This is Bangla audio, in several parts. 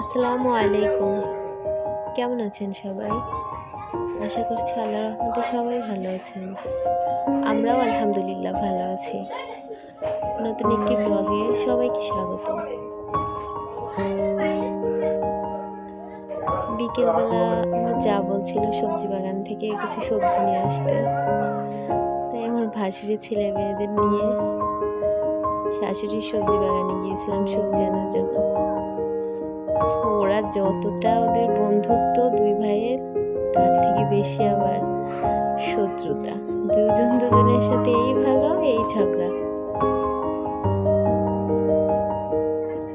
আসসালামু আলাইকুম। কেমন আছেন সবাই? আশা করছি আল্লাহ রহমতে সবাই ভালো আছেন। আমরাও আলহামদুলিল্লাহ ভালো আছি। নতুন একটি ব্লগে সবাইকে স্বাগত বিকেলবেলা আমার যা বলছিল সবজি বাগান থেকে কিছু সবজি নিয়ে আসতে। তাই আমার ভাসুরি ছেলে মেয়েদের নিয়ে শাশুড়ির সবজি বাগানে গিয়েছিলাম সবজি আনার জন্য। ওরা যতটা ওদের বন্ধুত্ব দুই ভাইয়ের, তার থেকে বেশি আবার শত্রুতা। দুজন দুজনের সাথে এই ভালো, এই ঝগড়া।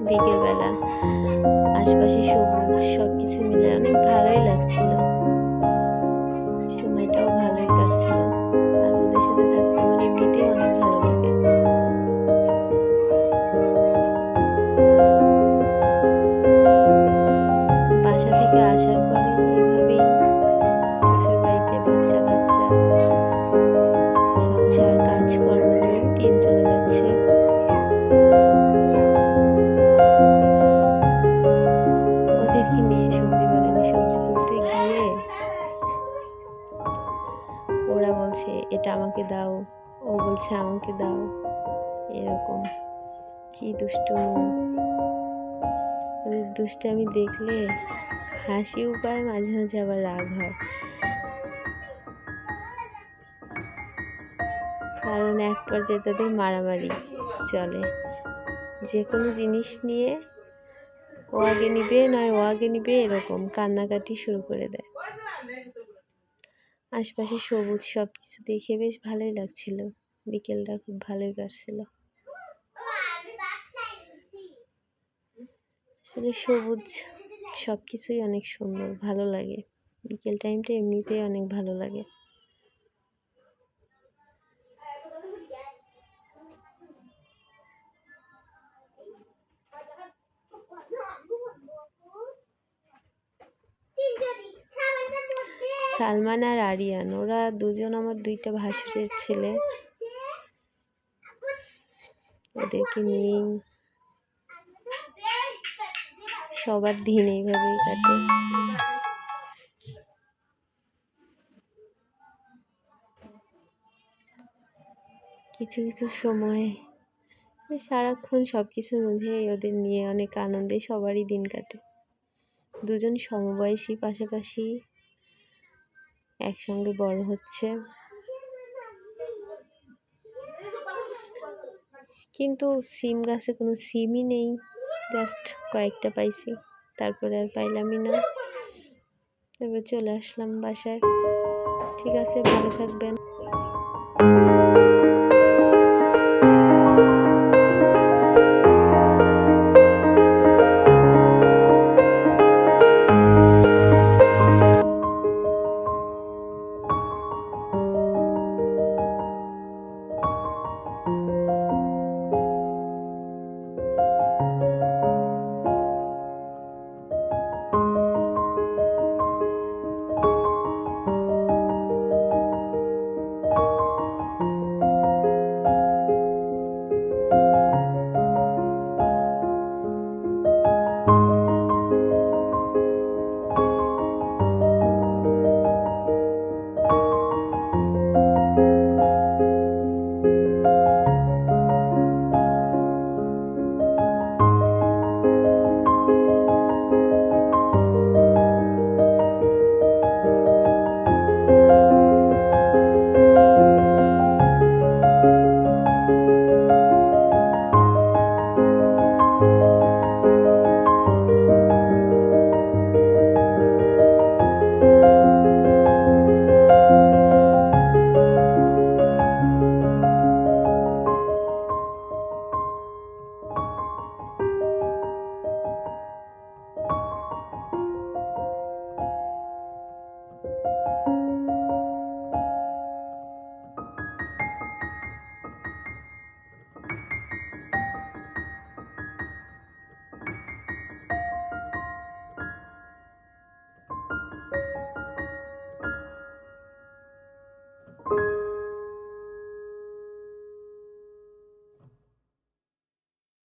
বিকেলবেলা আশপাশে সবুজ সব কিছু মিলে অনেক ভালোই লাগছিল। এটা আমাকে দাও, ও বলছে আমাকে দাও। এরকম। কি দুষ্টুমি ওদের দুষ্টামি দেখলে হাসিও পায় মাঝে মাঝে আবার রাগ হয়। কারণ এক পর্যায়ে তাদের মারামারি চলে। যে কোনো জিনিস নিয়ে ও আগে নিবে, নয় ও আগে নিবে, এরকম কান্নাকাটি শুরু করে দেয়। আশপাশে সবুজ সব কিছু দেখে বেশ ভালোই লাগছিল। বিকেলটা খুব ভালোই কাটছিল। আসলে সবুজ সব কিছুই অনেক সুন্দর, ভালো লাগে। বিকেল টাইমটা এমনিতেই অনেক ভালো লাগে। সালমান আর আরিয়ান, ওরা দুজন আমার দুইটা ভাসুরের ছেলে। ওদেরকে নিয়েই সবার দিন এইভাবেই কাটে। কিছু কিছু সময় সারাক্ষণ সব কিছুর মধ্যেই ওদের নিয়ে অনেক আনন্দে সবারই দিন কাটে। দুজন সমবয়সী পাশাপাশি একসঙ্গে বড় হচ্ছে। কিন্তু সিম গাছে কোনো সিমই নেই জাস্ট কয়েকটা পাইছি, তারপরে আর পাইলামই না। এবার চলে আসলাম বাসায়। ঠিক আছে, ভালো থাকবেন।